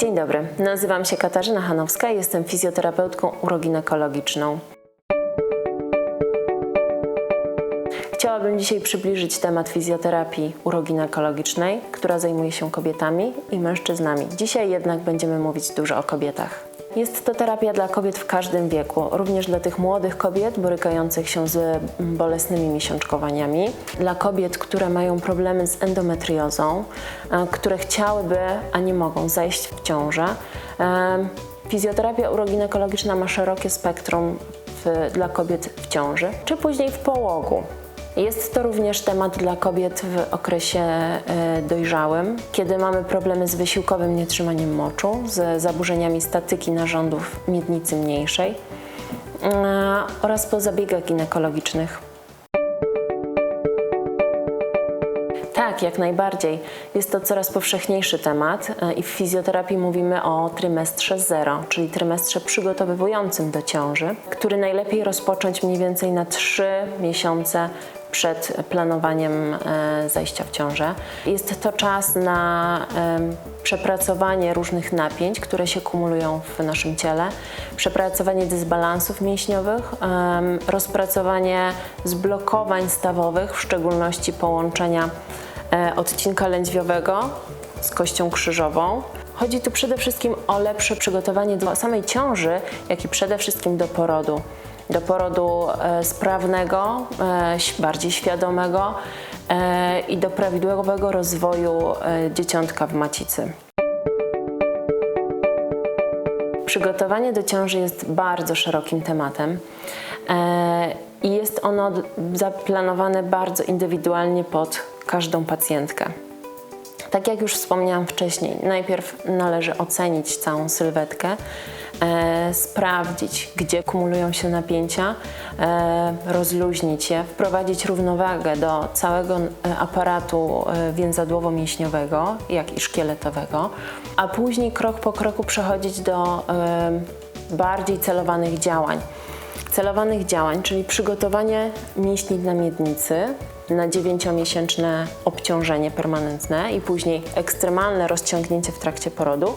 Dzień dobry, nazywam się Katarzyna Hanowska i jestem fizjoterapeutką uroginekologiczną. Chciałabym dzisiaj przybliżyć temat fizjoterapii uroginekologicznej, która zajmuje się kobietami i mężczyznami. Dzisiaj jednak będziemy mówić dużo o kobietach. Jest to terapia dla kobiet w każdym wieku, również dla tych młodych kobiet borykających się z mm, bolesnymi miesiączkowaniami, dla kobiet, które mają problemy z endometriozą, e, które chciałyby, a nie mogą zajść w ciążę. E, Fizjoterapia uroginekologiczna ma szerokie spektrum w, dla kobiet w ciąży, czy później w połogu. Jest to również temat dla kobiet w okresie e, dojrzałym, kiedy mamy problemy z wysiłkowym nietrzymaniem moczu, z zaburzeniami statyki narządów miednicy mniejszej e, oraz po zabiegach ginekologicznych. Tak, jak najbardziej. Jest to coraz powszechniejszy temat e, i w fizjoterapii mówimy o trymestrze zero, czyli trymestrze przygotowywującym do ciąży, który najlepiej rozpocząć mniej więcej na 3 miesiące przed planowaniem e, zajścia w ciążę. Jest to czas na em, przepracowanie różnych napięć, które się kumulują w naszym ciele, przepracowanie dysbalansów mięśniowych, em, rozpracowanie zblokowań stawowych, w szczególności połączenia e, odcinka lędźwiowego z kością krzyżową. Chodzi tu przede wszystkim o lepsze przygotowanie do samej ciąży, jak i przede wszystkim do porodu. Do porodu e, sprawnego, e, bardziej świadomego e, i do prawidłowego rozwoju dzieciątka w macicy. Przygotowanie do ciąży jest bardzo szerokim tematem i jest ono zaplanowane bardzo indywidualnie pod każdą pacjentkę. Tak jak już wspomniałam wcześniej, najpierw należy ocenić całą sylwetkę, sprawdzić, gdzie kumulują się napięcia, e, rozluźnić je, wprowadzić równowagę do całego e, aparatu e, więzadłowo-mięśniowego, jak i szkieletowego, a później krok po kroku przechodzić do e, bardziej celowanych działań. Celowanych działań, czyli przygotowanie mięśni na miednicy na 9-miesięczne obciążenie permanentne i później ekstremalne rozciągnięcie w trakcie porodu,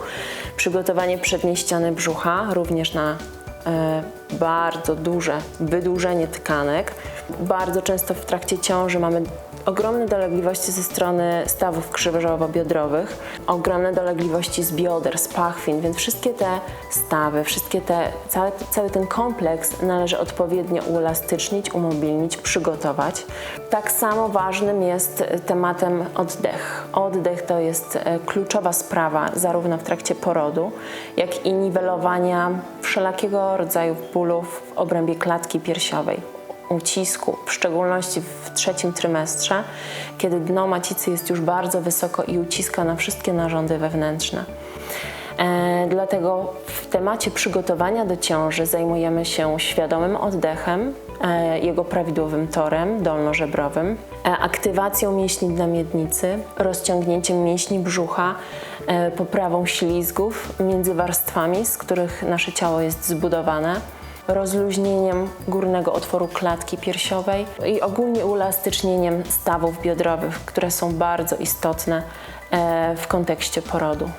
przygotowanie przedniej ściany brzucha również na e, bardzo duże wydłużenie tkanek. Bardzo często w trakcie ciąży mamy ogromne dolegliwości ze strony stawów krzyżowo-biodrowych, ogromne dolegliwości z bioder, z pachwin, więc wszystkie te stawy, wszystkie te, cały, cały ten kompleks należy odpowiednio uelastycznić, umobilnić, przygotować. Tak samo ważnym jest tematem oddech. Oddech to jest e, kluczowa sprawa zarówno w trakcie porodu, jak i niwelowania wszelakiego rodzaju bólów w obrębie klatki piersiowej ucisku, w szczególności w trzecim trymestrze, kiedy dno macicy jest już bardzo wysoko i uciska na wszystkie narządy wewnętrzne. E, dlatego w temacie przygotowania do ciąży zajmujemy się świadomym oddechem, e, jego prawidłowym torem dolnożebrowym, e, aktywacją mięśni na miednicy, rozciągnięciem mięśni brzucha, e, poprawą ślizgów między warstwami, z których nasze ciało jest zbudowane rozluźnieniem górnego otworu klatki piersiowej i ogólnie uelastycznieniem stawów biodrowych, które są bardzo istotne e, w kontekście porodu.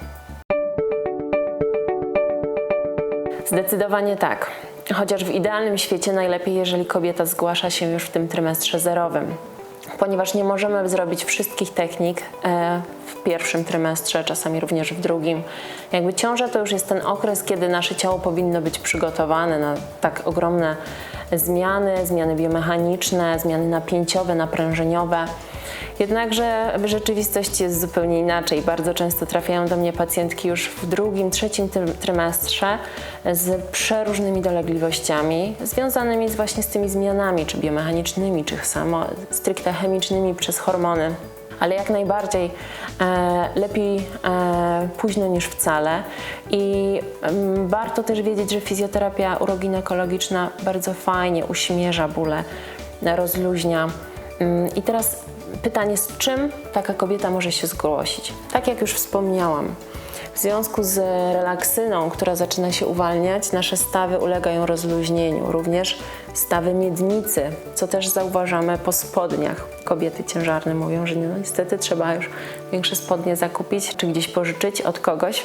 Zdecydowanie tak. Chociaż w idealnym świecie najlepiej, jeżeli kobieta zgłasza się już w tym trymestrze zerowym, ponieważ nie możemy zrobić wszystkich technik e, w pierwszym trymestrze, czasami również w drugim. Jakby ciąża to już jest ten okres, kiedy nasze ciało powinno być przygotowane na tak ogromne zmiany, zmiany biomechaniczne, zmiany napięciowe, naprężeniowe. Jednakże w rzeczywistości jest zupełnie inaczej. Bardzo często trafiają do mnie pacjentki już w drugim, trzecim try- trymestrze z przeróżnymi dolegliwościami związanymi właśnie z tymi zmianami, czy biomechanicznymi, czy samo stricte chemicznymi przez hormony. Ale jak najbardziej e, lepiej e, późno niż wcale. I warto też wiedzieć, że fizjoterapia uroginekologiczna bardzo fajnie uśmierza bóle, rozluźnia. Ym, I teraz pytanie, z czym taka kobieta może się zgłosić? Tak jak już wspomniałam, w związku z relaksyną, która zaczyna się uwalniać, nasze stawy ulegają rozluźnieniu, również stawy miednicy, co też zauważamy po spodniach. Kobiety ciężarne mówią, że no, niestety trzeba już większe spodnie zakupić czy gdzieś pożyczyć od kogoś.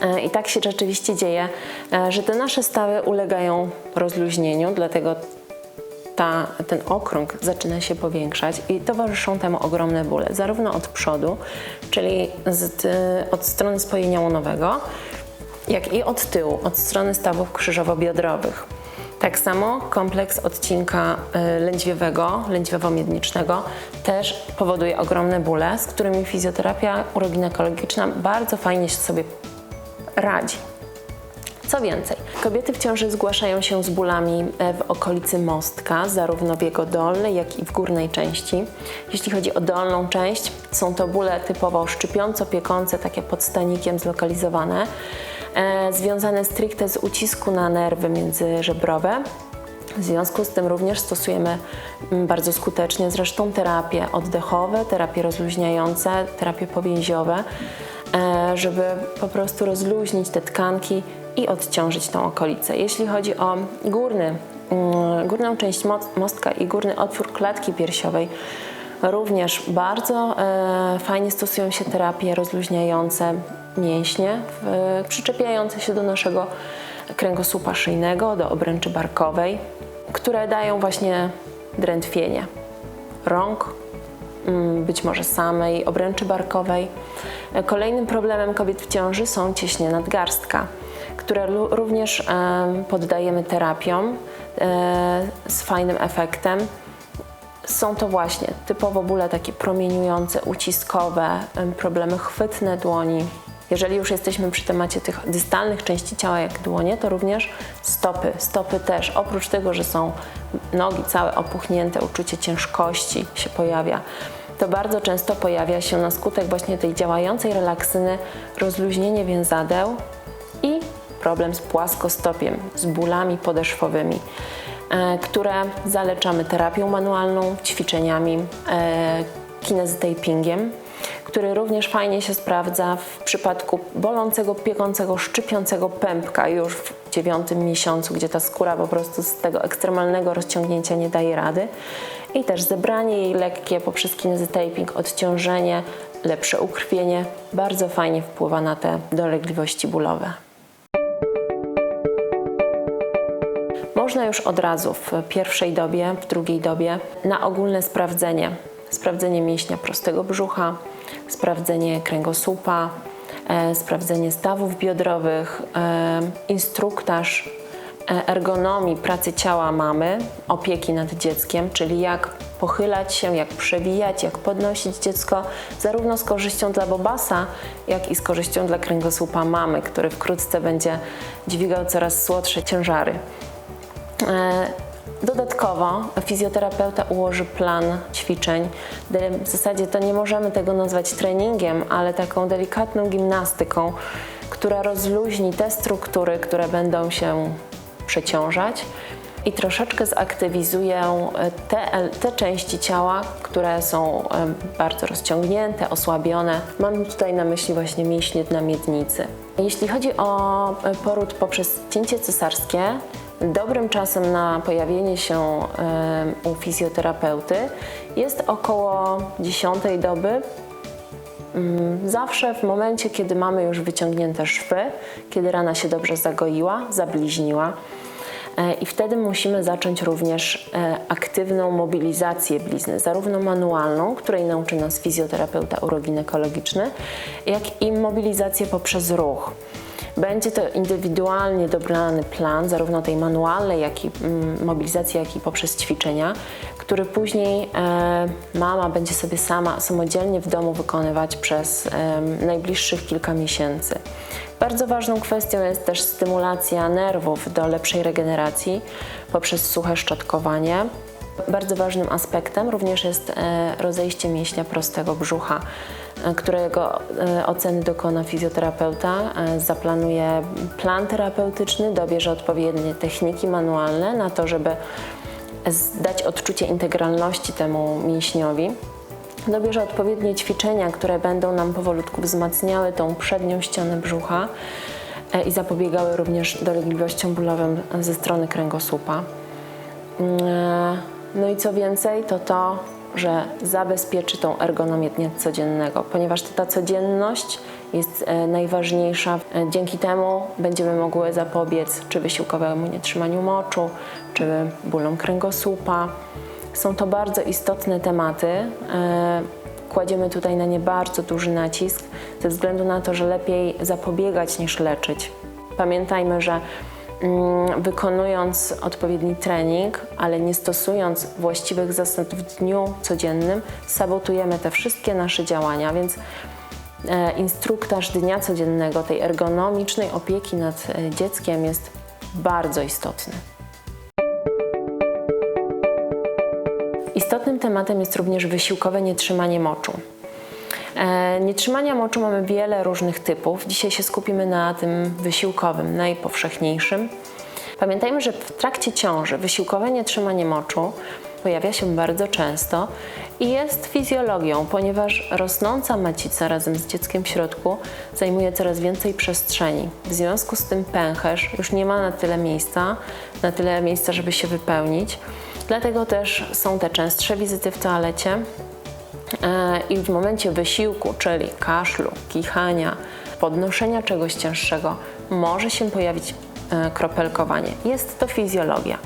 E, I tak się rzeczywiście dzieje, e, że te nasze stawy ulegają rozluźnieniu, dlatego ta, ten okrąg zaczyna się powiększać i towarzyszą temu ogromne bóle, zarówno od przodu, czyli z, od strony spojenia łonowego, jak i od tyłu, od strony stawów krzyżowo-biodrowych. Tak samo kompleks odcinka y, lędźwiowego, lędźwiowo-miednicznego też powoduje ogromne bóle, z którymi fizjoterapia uroginekologiczna bardzo fajnie sobie radzi. Co więcej, kobiety w ciąży zgłaszają się z bólami e, w okolicy mostka, zarówno w jego dolnej, jak i w górnej części. Jeśli chodzi o dolną część, są to bóle typowo szczypiąco-piekące, takie pod stanikiem zlokalizowane, e, związane stricte z ucisku na nerwy międzyżebrowe. W związku z tym również stosujemy mm, bardzo skutecznie zresztą terapie oddechowe, terapie rozluźniające, terapie powięziowe, e, żeby po prostu rozluźnić te tkanki i odciążyć tą okolicę. Jeśli chodzi o górny, mm, górną część mostka i górny otwór klatki piersiowej, również bardzo e, fajnie stosują się terapie rozluźniające mięśnie, przyczepiające się do naszego kręgosłupa szyjnego, do obręczy barkowej, które dają właśnie drętwienie rąk, mm, być może samej obręczy barkowej. Kolejnym problemem kobiet w ciąży są ciśnie nadgarstka które również poddajemy terapiom e, z fajnym efektem. Są to właśnie typowo bóle takie promieniujące, uciskowe, problemy chwytne dłoni. Jeżeli już jesteśmy przy temacie tych dystalnych części ciała, jak dłonie, to również stopy. Stopy też, oprócz tego, że są nogi całe opuchnięte, uczucie ciężkości się pojawia to bardzo często pojawia się na skutek właśnie tej działającej relaksyny rozluźnienie więzadeł i problem z płaskostopiem, z bólami podeszwowymi, e, które zaleczamy terapią manualną, ćwiczeniami, e, kinezytapingiem, który również fajnie się sprawdza w przypadku bolącego, piekącego, szczypiącego pępka już w dziewiątym miesiącu, gdzie ta skóra po prostu z tego ekstremalnego rozciągnięcia nie daje rady. I też zebranie jej lekkie poprzez kinezytaping, odciążenie, lepsze ukrwienie bardzo fajnie wpływa na te dolegliwości bólowe. Można już od razu w pierwszej dobie, w drugiej dobie na ogólne sprawdzenie. Sprawdzenie mięśnia prostego brzucha, sprawdzenie kręgosłupa, e, sprawdzenie stawów biodrowych, e, instruktaż e, ergonomii pracy ciała mamy, opieki nad dzieckiem, czyli jak pochylać się, jak przewijać, jak podnosić dziecko, zarówno z korzyścią dla bobasa, jak i z korzyścią dla kręgosłupa mamy, który wkrótce będzie dźwigał coraz słodsze ciężary. E, dodatkowo fizjoterapeuta ułoży plan ćwiczeń. W zasadzie to nie możemy tego nazwać treningiem, ale taką delikatną gimnastyką, która rozluźni te struktury, które będą się przeciążać i troszeczkę zaktywizuje te, te części ciała, które są e, bardzo rozciągnięte, osłabione. Mam tutaj na myśli właśnie mięśnie dna miednicy. Jeśli chodzi o e, poród poprzez cięcie cesarskie, Dobrym czasem na pojawienie się u fizjoterapeuty jest około 10 doby. Mm, zawsze w momencie, kiedy mamy już wyciągnięte szwy, kiedy rana się dobrze zagoiła, zabliźniła. E, I wtedy musimy zacząć również e, aktywną mobilizację blizny, zarówno manualną, której nauczy nas fizjoterapeuta uroginekologiczny, jak i mobilizację poprzez ruch. Będzie to indywidualnie dobrany plan, zarówno tej manualnej, jak i mm, mobilizacji, jak i poprzez ćwiczenia, który później e, mama będzie sobie sama samodzielnie w domu wykonywać przez najbliższych kilka miesięcy. Bardzo ważną kwestią jest też stymulacja nerwów do lepszej regeneracji poprzez suche szczotkowanie. Bardzo ważnym aspektem również jest e, rozejście mięśnia prostego brzucha. E, którego e, oceny dokona fizjoterapeuta, e, zaplanuje plan terapeutyczny, dobierze odpowiednie techniki manualne na to, żeby dać odczucie integralności temu mięśniowi. Dobierze odpowiednie ćwiczenia, które będą nam powolutku wzmacniały tą przednią ścianę brzucha i zapobiegały również dolegliwościom bólowym ze strony kręgosłupa. No i co więcej, to to, że zabezpieczy tą ergonomię dnia codziennego, ponieważ ta codzienność jest e, najważniejsza. E, Dzięki temu będziemy mogły zapobiec czy wysiłkowemu nietrzymaniu moczu, czy bólom kręgosłupa. Są to bardzo istotne tematy. E, Kładziemy tutaj na nie bardzo duży nacisk, ze względu na to, że lepiej zapobiegać niż leczyć. Pamiętajmy, że wykonując odpowiedni trening, ale nie stosując właściwych zasad w dniu codziennym, sabotujemy te wszystkie nasze działania, więc e, instruktaż dnia codziennego, tej ergonomicznej opieki nad e, dzieckiem jest bardzo istotny. Istotnym tematem jest również wysiłkowe nietrzymanie moczu. E, Nietrzymania moczu mamy wiele różnych typów. Dzisiaj się skupimy na tym wysiłkowym, najpowszechniejszym. Pamiętajmy, że w trakcie ciąży wysiłkowe nietrzymanie moczu pojawia się bardzo często i jest fizjologią, ponieważ rosnąca macica razem z dzieckiem w środku zajmuje coraz więcej przestrzeni. W związku z tym pęcherz już nie ma na tyle miejsca, na tyle miejsca, żeby się wypełnić. Dlatego też są te częstsze wizyty w toalecie, i w momencie wysiłku, czyli kaszlu, kichania, podnoszenia czegoś cięższego, może się pojawić e, kropelkowanie. Jest to fizjologia.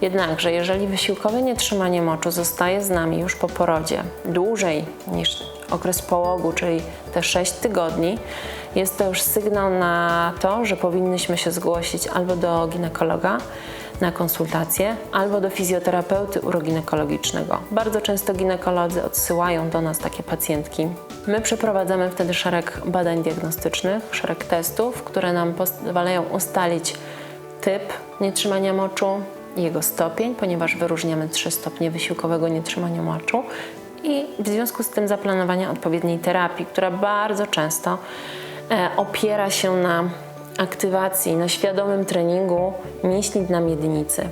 Jednakże, jeżeli wysiłkowe nietrzymanie moczu zostaje z nami już po porodzie dłużej niż okres połogu, czyli te 6 tygodni, jest to już sygnał na to, że powinnyśmy się zgłosić albo do ginekologa, na konsultację albo do fizjoterapeuty uroginekologicznego. Bardzo często ginekolodzy odsyłają do nas takie pacjentki. My przeprowadzamy wtedy szereg badań diagnostycznych, szereg testów, które nam pozwalają ustalić typ nietrzymania moczu, jego stopień, ponieważ wyróżniamy trzy stopnie wysiłkowego nietrzymania moczu i w związku z tym zaplanowania odpowiedniej terapii, która bardzo często e, opiera się na aktywacji, na świadomym treningu mięśni dna miednicy.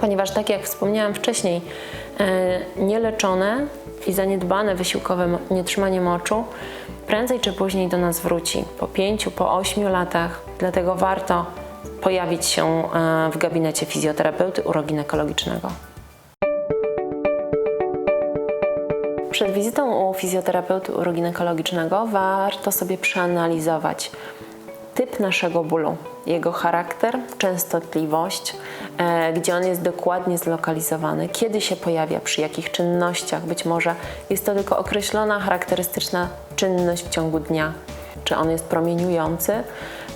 Ponieważ, tak jak wspomniałam wcześniej, e, nieleczone i zaniedbane wysiłkowe nietrzymanie moczu prędzej czy później do nas wróci. Po pięciu, po ośmiu latach. Dlatego warto pojawić się e, w gabinecie fizjoterapeuty uroginekologicznego. Przed wizytą u fizjoterapeuty uroginekologicznego warto sobie przeanalizować typ naszego bólu, jego charakter, częstotliwość, e, gdzie on jest dokładnie zlokalizowany, kiedy się pojawia, przy jakich czynnościach. Być może jest to tylko określona charakterystyczna czynność w ciągu dnia. Czy on jest promieniujący?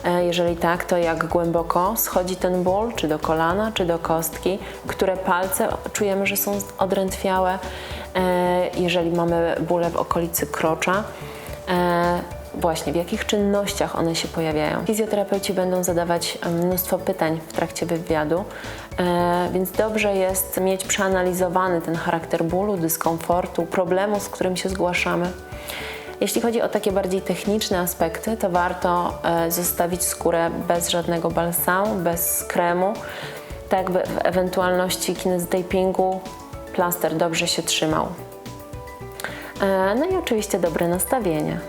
E, Jeżeli tak, to jak głęboko schodzi ten ból, czy do kolana, czy do kostki, które palce czujemy, że są odrętwiałe, E, jeżeli mamy bóle w okolicy krocza. Właśnie, w jakich czynnościach one się pojawiają. Fizjoterapeuci będą zadawać e, mnóstwo pytań w trakcie wywiadu, e, więc dobrze jest mieć przeanalizowany ten charakter bólu, dyskomfortu, problemu, z którym się zgłaszamy. Jeśli chodzi o takie bardziej techniczne aspekty, to warto e, zostawić skórę bez żadnego balsamu, bez kremu, tak by w ewentualności kinezotapingu plaster dobrze się trzymał. No i oczywiście dobre nastawienie.